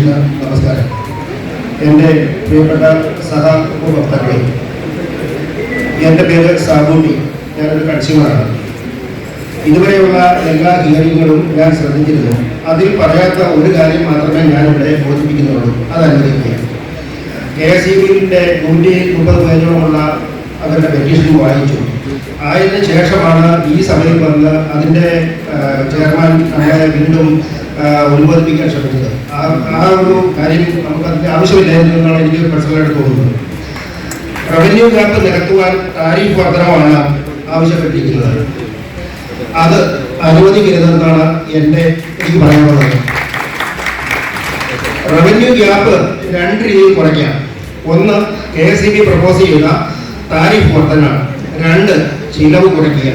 ചെയ്യുന്ന നമസ്കാരം. എന്റെ പ്രിയപ്പെട്ട സഹ ഉപഭോക്താക്കളെ എന്റെ പേര് സാബൂട്ടി ഞാനൊരു കക്ഷിമാരാണ് ഇതുവരെയുള്ള എല്ലാ ഹിയറിങ്ങുകളും ഞാൻ ശ്രദ്ധിച്ചിരുന്നു. അതിൽ പറയാത്ത ഒരു കാര്യം മാത്രമേ ഞാൻ ഇവിടെ ബോധിപ്പിക്കുന്നുള്ളൂ. അത് അനുവദിക്കുകയാണ്. കെ എസ് ഇ ബിന്റെ നൂറ്റി മുപ്പത് പേജോളമുള്ള അവരുടെ പെറ്റീഷൻ വായിച്ചു. ആയതിനു ശേഷമാണ് ഈ സമയം വന്ന് അതിന്റെ ചെയർമാൻ വീണ്ടും ആ, ഉത്ബോധിപ്പിക്കാൻ ശ്രമിച്ചത്. ആ ആ ഒരു കാര്യം നമുക്ക് അതിന്റെ ആവശ്യമില്ലായിരുന്നു എന്നാണ് എനിക്ക് പേഴ്സണലായിട്ട് തോന്നുന്നത്. റവന്യൂ ഗ്യാപ്പ് നികത്തുവാൻ താരിഫ് വർധനമാണ് ആവശ്യപ്പെട്ടിരിക്കുന്നത്. അത് അനുവദിക്കരുതെന്നാണ് എന്റെ എനിക്ക് പറയാനുള്ളത്. റവന്യൂ ഗ്യാപ്പ് രണ്ട് രീതിയിൽ കുറയ്ക്കാം. ഒന്ന് K S E B propose ചെയ്യുന്ന താരിഫ് വർധന. രണ്ട് ചിലവ് കുറയ്ക്കുക.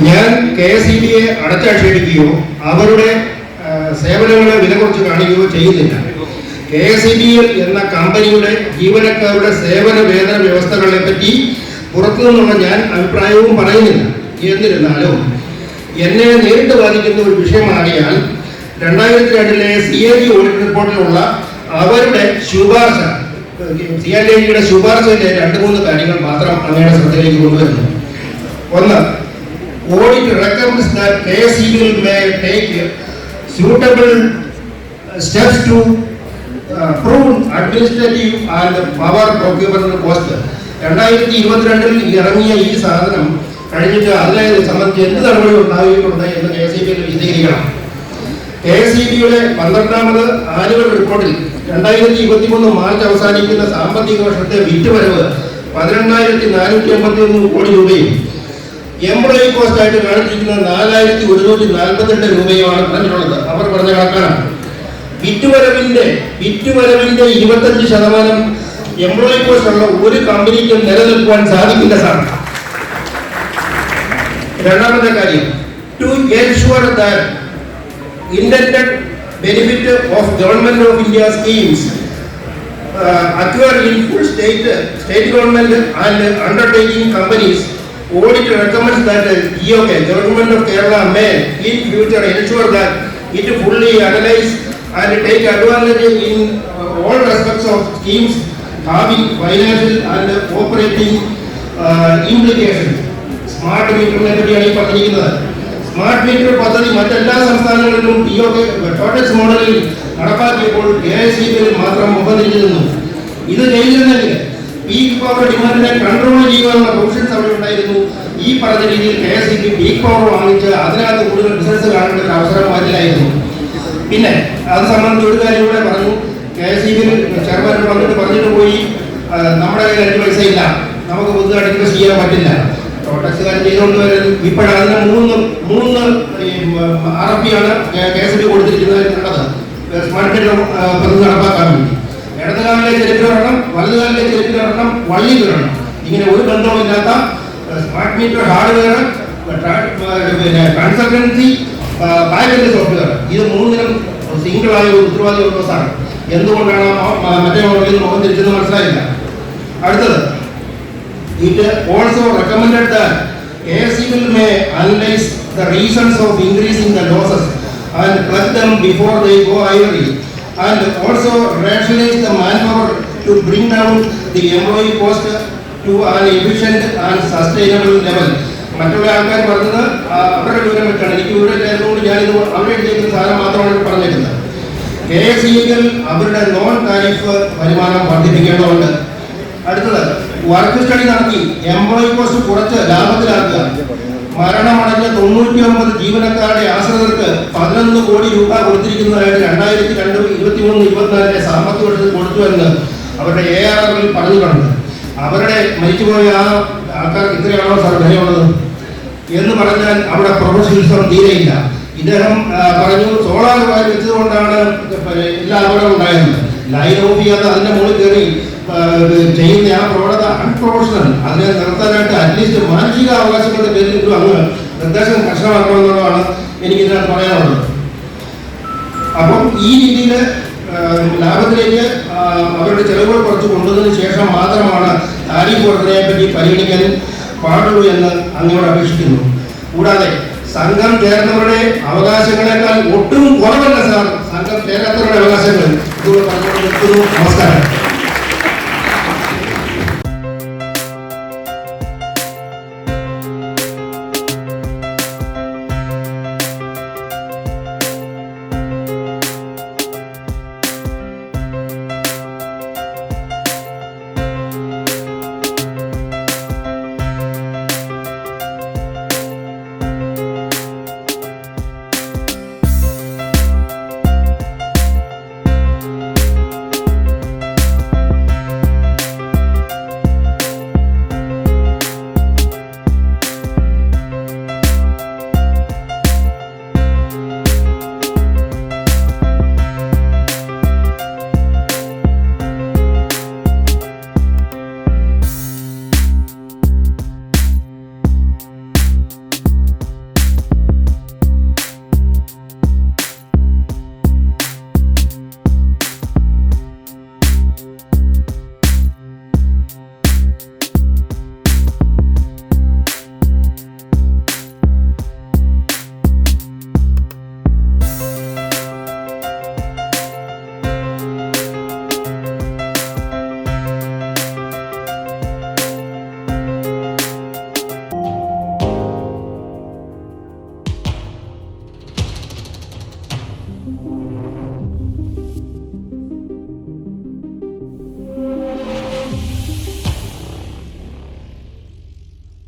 ഞാൻ കെ എസ് ഇ ബിയെ അടച്ചാക്ഷേപിക്കുകയോ അവരുടെ സേവനങ്ങളെ വില കുറച്ച് കാണിക്കുകയോ ചെയ്യുന്നില്ല. K S E B L എന്ന കമ്പനിയുടെ ജീവനക്കാരുടെ സേവന വേതന വ്യവസ്ഥകളെ പറ്റി പുറത്തു നിന്നുള്ള ഞാൻ അഭിപ്രായവും പറയുന്നില്ല. എന്നിരുന്നാലും എന്നെ നേരിട്ട് ബാധിക്കുന്ന ഒരു വിഷയമാകിയാൽ രണ്ടായിരത്തി രണ്ടിലെ സി എ ജി ഓഡിറ്റ് റിപ്പോർട്ടിലുള്ള അവരുടെ ശുപാർശ സി എൽ എ ജിയുടെ ശുപാർശയിലെ രണ്ട് മൂന്ന് കാര്യങ്ങൾ മാത്രം അങ്ങയുടെ ശ്രദ്ധയിലേക്ക് കൊണ്ടുവരുന്നു. ഒന്ന് audit recommends that KSEB may take suitable uh, steps to uh, prove administrative and power procurement cost. രണ്ടായിരത്തി ഇരുപത്തിരണ്ടിൽ ഇറങ്ങിയ ഈ സാധനം കഴിഞ്ഞിട്ട് അതിനെ സംബന്ധിച്ച് എന്ത് നടപടി ഉണ്ടായിട്ടുണ്ട് എന്ന് കെ സി ഇ ബി വിശദീകരിക്കണം കെ സി ബിയുടെ പന്ത്രണ്ടാമത് ആനുവൽ റിപ്പോർട്ടിൽ രണ്ടായിരത്തി ഇരുപത്തി മൂന്ന് മാർച്ച് അവസാനിക്കുന്ന സാമ്പത്തിക വർഷത്തെ വിറ്റുവരവ് പതിനെണ്ണായിരത്തി നാനൂറ്റി അമ്പത്തി ഒന്ന് കോടി രൂപയും എംപ്ലോയി കോസ്റ്റ് ആയിട്ട് കാണിച്ചിരിക്കുന്ന നാലായിരത്തി ഒരുന്നൂറ്റി നാൽപ്പത്തിരണ്ട് രൂപയുമാണ് പറഞ്ഞിട്ടുള്ളത്. അവർ പറഞ്ഞ കണക്കാണ്. വിറ്റുവരവിന്റെ വിറ്റുവരവിന്റെ ഇരുപത്തഞ്ച് ശതമാനം എംപ്ലോയി കോസ്റ്റ് ഉള്ള ഒരു കമ്പനിക്കും നിലനിൽക്കുവാൻ സാധിക്കില്ല സാർ. രണ്ടാമത്തെ കാര്യം. To ensure that benefit of government of India schemes acquire in full state state government and undertaking companies audit recommends that uh, GOK, Government of Kerala may in future ensure that it fully analyze and take advantage in uh, all aspects of schemes having financial and operating uh, implications. Smart മീറ്ററിനെ പറ്റിയാണ് ഈ പറഞ്ഞിരിക്കുന്നത് smart metre പദ്ധതി മറ്റെല്ലാ സംസ്ഥാനങ്ങളിലും P O totex മോഡലിൽ നടപ്പാക്കിയപ്പോൾ K S E ബിയിൽ മാത്രം മുഖതിരിച്ചു നിന്നു ഇത് ചെയ്തിരുന്നെങ്കിൽ പവർ ഡിമാൻഡിനെ കൺട്രോൾ ചെയ്യുവാനുള്ള പ്രൊവിഷൻസ് അവിടെ ഉണ്ടായിരുന്നു. ഈ പറഞ്ഞ രീതിയിൽ K S E peak power വാങ്ങിച്ച് അതിനകത്ത് കൂടുതൽ ബിസിനസ് കാണേണ്ട ഒരു അവസരം വരില്ലായിരുന്നു. പിന്നെ അത് സംബന്ധിച്ച് ഒരു കാര്യം കൂടെ പറഞ്ഞു. കെ എസ് ഇ ബിയിൽ ചെയർമാൻ വന്നിട്ട് പറഞ്ഞിട്ട് പോയി. നമ്മുടെ കയ്യിൽ രണ്ട് പൈസ ഇല്ല. നമുക്ക് പുതുതായിട്ട് ഇൻവെസ്റ്റ് ചെയ്യാൻ പറ്റില്ല. ടോട്ടക്സുകാർ ചെയ്തുകൊണ്ട് വരുന്നത് ഇപ്പോഴതിന് മൂന്ന് മൂന്ന് ആർ എഫ് ആണ് കെ എസ് ബി കൊടുത്തിരിക്കുന്നത് സ്മാർട്ട് നടപ്പാക്കാൻ വേണ്ടി. ഇടതുകാലിലെ ചെരുപ്പിൽ ഇടണം വലതുകാലിലെ വള്ളി ഇടണം ഇങ്ങനെ ഒരു ബന്ധവുമില്ലാത്ത സ്മാർട്ട് മീറ്റർ ഹാർഡ്വെയർ പിന്നെ കൺസൾട്ടൻസി ബാങ്കിന്റെ സോഫ്റ്റ്വെയർ ഇത് മൂന്നിനും സിംഗിളായ ഒരു ഉത്തരവാദി ദിവസമാണ് എന്തുകൊണ്ടാണ് മറ്റേ മോഡലിൽ മുഖം തിരിച്ചെന്ന് മനസ്സിലായില്ല? അടുത്തത് It also recommended that ASCL may analyze the reasons of increasing the and plug them before they go ivory and also rationalize the manpower to bring down the employee cost to an efficient and sustainable level. മറ്റുള്ള ആൾക്കാർ പറഞ്ഞത് അവരുടെ വിവരം വെച്ചാണ്. എനിക്ക് വിവരം ഇല്ലാത്തതുകൊണ്ട് ഞാനിത് അവരുടെ എഴുതിയിരിക്കുന്ന സാധനം മാത്രമാണ് പറഞ്ഞിരുന്നത്. കെ എസ് ഇകൾ അവരുടെ നോൺ താരിഫ് വരുമാനം വർദ്ധിപ്പിക്കേണ്ടതുണ്ട്. അടുത്തത് വർക്ക് സ്റ്റഡി നടത്തി എംപ്ലോയി കോസ്റ്റ് കുറച്ച് ലാഭത്തിലാക്കുക. മരണമടഞ്ഞ തൊണ്ണൂറ്റി ഒമ്പത് ജീവനക്കാരുടെ ആശ്രിതർക്ക് പതിനൊന്ന് കോടി രൂപ കൊടുത്തിരിക്കുന്നതായിട്ട് രണ്ടായിരത്തി രണ്ട് ഇരുപത്തി മൂന്ന് ഇരുപത്തിനാലിലെ സാമ്പത്തിക വർഷത്തിൽ കൊടുത്തു എന്ന് അവരുടെ എ ആർ ആറിൽ പറഞ്ഞു കണ്ടത് അവരുടെ മരിച്ചുപോയ ആ ആൾക്കാർക്ക് ഇത്രയാണോ സാർ എന്ന് പറഞ്ഞാൽ അവിടെ പ്രൊഫഷണലിസം തീരെയില്ല. ഇദ്ദേഹം പറഞ്ഞു സോളാർ വാരി വെച്ചതുകൊണ്ടാണ് എല്ലാ അപകടം ഉണ്ടായത് ലൈൻ ഓഫ് ചെയ്യാതെ അതിന്റെ മുകളിൽ കയറി ചെയ്യുന്ന ആ പ്രവണത അൺപ്രൊഫഷണൽ അതിനെ നിർത്താനായിട്ട് അറ്റ്ലീസ്റ്റ് മാനസിക അവകാശങ്ങളുടെ പേരിൽ അങ്ങ് നിർദ്ദേശം കർശനമാക്കണമെന്നുള്ളതാണ് എനിക്ക് ഇതിനകത്ത് പറയാനുള്ളത്. അപ്പം ഈ രീതിയിൽ ലാഭത്തിലേക്ക് അവരുടെ ചെലവുകൾ കുറച്ച് കൊണ്ടുവന്നതിന് ശേഷം മാത്രമാണ് താരിഫ് വർധനയെ പറ്റി പരിഗണിക്കാൻ പാടുള്ളൂ എന്ന് അങ്ങോട്ട് അപേക്ഷിക്കുന്നു. കൂടാതെ സംഘം ചേർന്നവരുടെ അവകാശങ്ങളെക്കാൾ ഒട്ടും കുറവല്ല സാർ. സംഘം ചേരാത്തവരുടെ അവകാശങ്ങൾ. നമസ്കാരം.